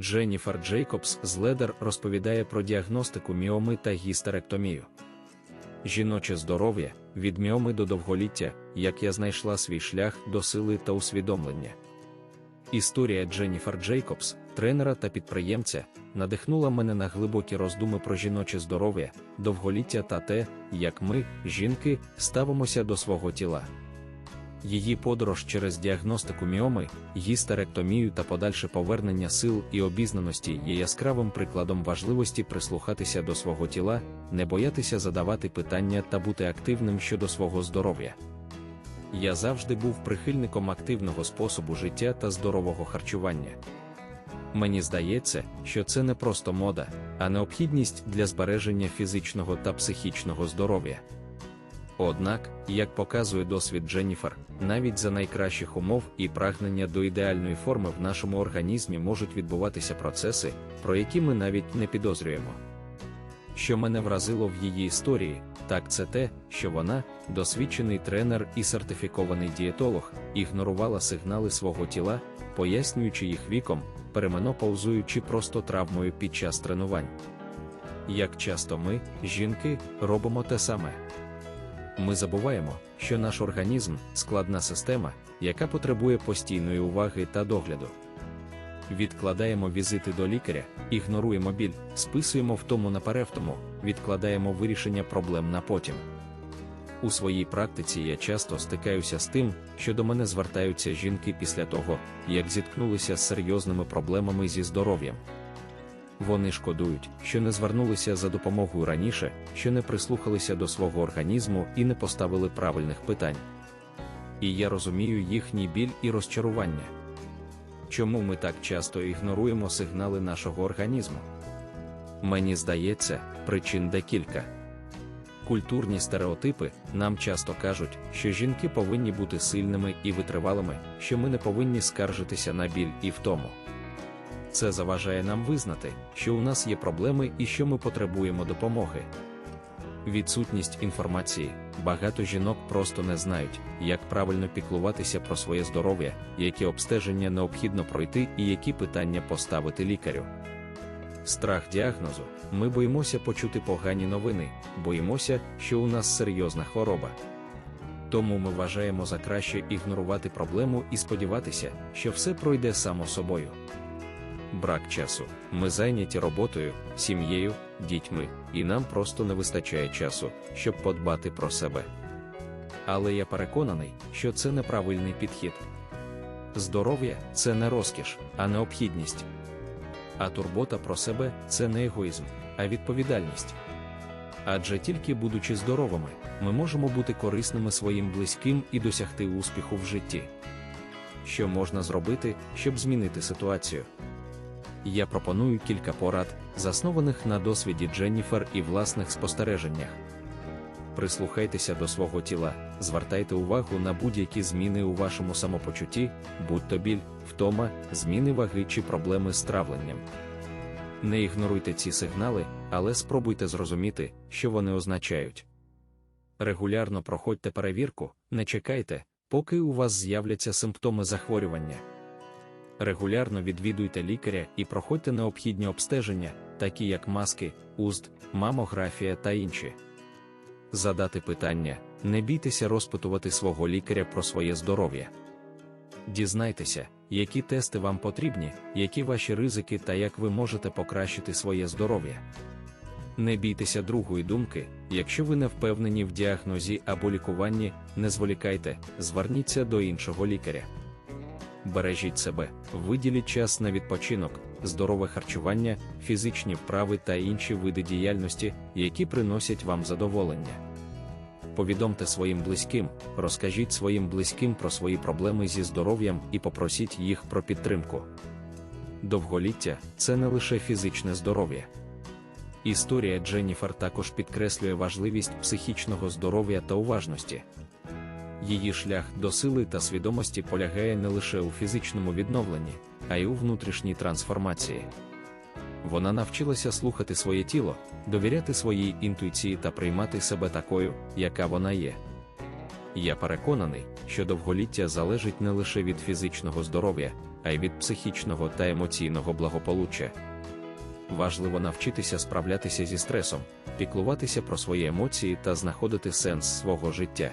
Дженніфер Джейкобс з Ледер розповідає про діагностику міоми та гістеректомію. Жіноче здоров'я від міоми до довголіття, як я знайшла свій шлях до сили та усвідомлення. Історія Дженніфер Джейкобс, тренера та підприємця, надихнула мене на глибокі роздуми про жіноче здоров'я, довголіття та те, як ми, жінки, ставимося до свого тіла. Її подорож через діагностику міоми, гістеректомію та подальше повернення сил і обізнаності є яскравим прикладом важливості прислухатися до свого тіла, не боятися задавати питання та бути активним щодо свого здоров'я. Я завжди був прихильником активного способу життя та здорового харчування. Мені здається, що це не просто мода, а необхідність для збереження фізичного та психічного здоров'я. Однак, як показує досвід Дженніфер, навіть за найкращих умов і прагнення до ідеальної форми в нашому організмі можуть відбуватися процеси, про які ми навіть не підозрюємо. Що мене вразило в її історії, так це те, що вона, досвідчений тренер і сертифікований дієтолог, ігнорувала сигнали свого тіла, пояснюючи їх віком, переменопаузуючи просто травмою під час тренувань. Як часто ми, жінки, робимо те саме. Ми забуваємо, що наш організм складна система, яка потребує постійної уваги та догляду. Відкладаємо візити до лікаря, ігноруємо біль, списуємо втому на перевтому, відкладаємо вирішення проблем на потім. У своїй практиці я часто стикаюся з тим, що до мене звертаються жінки після того, як зіткнулися з серйозними проблемами зі здоров'ям. Вони шкодують, що не звернулися за допомогою раніше, що не прислухалися до свого організму і не поставили правильних питань. І я розумію їхній біль і розчарування. Чому ми так часто ігноруємо сигнали нашого організму? Мені здається, причин декілька. Культурні стереотипи нам часто кажуть, що жінки повинні бути сильними і витривалими, що ми не повинні скаржитися на біль і втому. Це заважає нам визнати, що у нас є проблеми і що ми потребуємо допомоги. Відсутність інформації, багато жінок просто не знають, як правильно піклуватися про своє здоров'я, які обстеження необхідно пройти і які питання поставити лікарю. Страх діагнозу ми боїмося почути погані новини, боїмося, що у нас серйозна хвороба. Тому ми вважаємо за краще ігнорувати проблему і сподіватися, що все пройде само собою. Брак часу. Ми зайняті роботою, сім'єю, дітьми, і нам просто не вистачає часу, щоб подбати про себе. Але я переконаний, що це неправильний підхід. Здоров'я це не розкіш, а необхідність. А турбота про себе це не егоїзм, а відповідальність. Адже тільки будучи здоровими, ми можемо бути корисними своїм близьким і досягти успіху в житті. Що можна зробити, щоб змінити ситуацію? Я пропоную кілька порад, заснованих на досвіді Дженніфер і власних спостереженнях. Прислухайтеся до свого тіла, звертайте увагу на будь-які зміни у вашому самопочутті, будь то біль, втома, зміни ваги чи проблеми з травленням. Не ігноруйте ці сигнали, але спробуйте зрозуміти, що вони означають. Регулярно проходьте перевірку, не чекайте, поки у вас з'являться симптоми захворювання. Регулярно відвідуйте лікаря і проходьте необхідні обстеження, такі як маски, узд, мамографія та інші. Задати питання, не бійтеся розпитувати свого лікаря про своє здоров'я. Дізнайтеся, які тести вам потрібні, які ваші ризики та як ви можете покращити своє здоров'я. Не бійтеся другої думки, якщо ви не впевнені в діагнозі або лікуванні, не зволікайте, зверніться до іншого лікаря. Бережіть себе, виділіть час на відпочинок, здорове харчування, фізичні вправи та інші види діяльності, які приносять вам задоволення. Повідомте своїм близьким, розкажіть своїм близьким про свої проблеми зі здоров'ям і попросіть їх про підтримку. Довголіття це не лише фізичне здоров'я. Історія Дженніфер також підкреслює важливість психічного здоров'я та уважності. Її шлях до сили та свідомості полягає не лише у фізичному відновленні, а й у внутрішній трансформації. Вона навчилася слухати своє тіло, довіряти своїй інтуїції та приймати себе такою, яка вона є. Я переконаний, що довголіття залежить не лише від фізичного здоров'я, а й від психічного та емоційного благополуччя. Важливо навчитися справлятися зі стресом, піклуватися про свої емоції та знаходити сенс свого життя.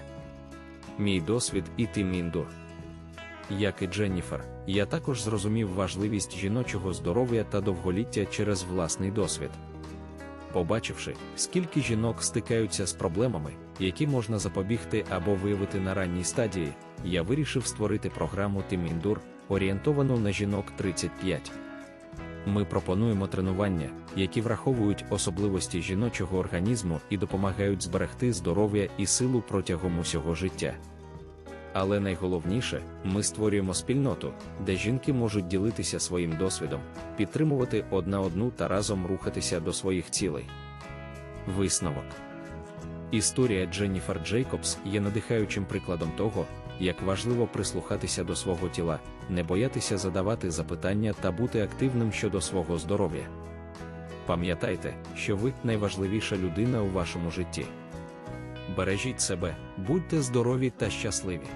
Мій досвід і Тим Міндур. Як і Дженніфер, я також зрозумів важливість жіночого здоров'я та довголіття через власний досвід. Побачивши, скільки жінок стикаються з проблемами, які можна запобігти або виявити на ранній стадії, я вирішив створити програму Тиміндур, орієнтовану на жінок 35. Ми пропонуємо тренування, які враховують особливості жіночого організму і допомагають зберегти здоров'я і силу протягом усього життя. Але найголовніше, ми створюємо спільноту, де жінки можуть ділитися своїм досвідом, підтримувати одна одну та разом рухатися до своїх цілей. Висновок Історія Дженніфер Джейкобс є надихаючим прикладом того, як важливо прислухатися до свого тіла, не боятися задавати запитання та бути активним щодо свого здоров'я. Пам'ятайте, що ви найважливіша людина у вашому житті. Бережіть себе, будьте здорові та щасливі.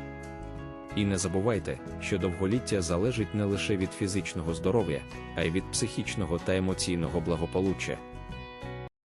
І не забувайте, що довголіття залежить не лише від фізичного здоров'я, а й від психічного та емоційного благополуччя.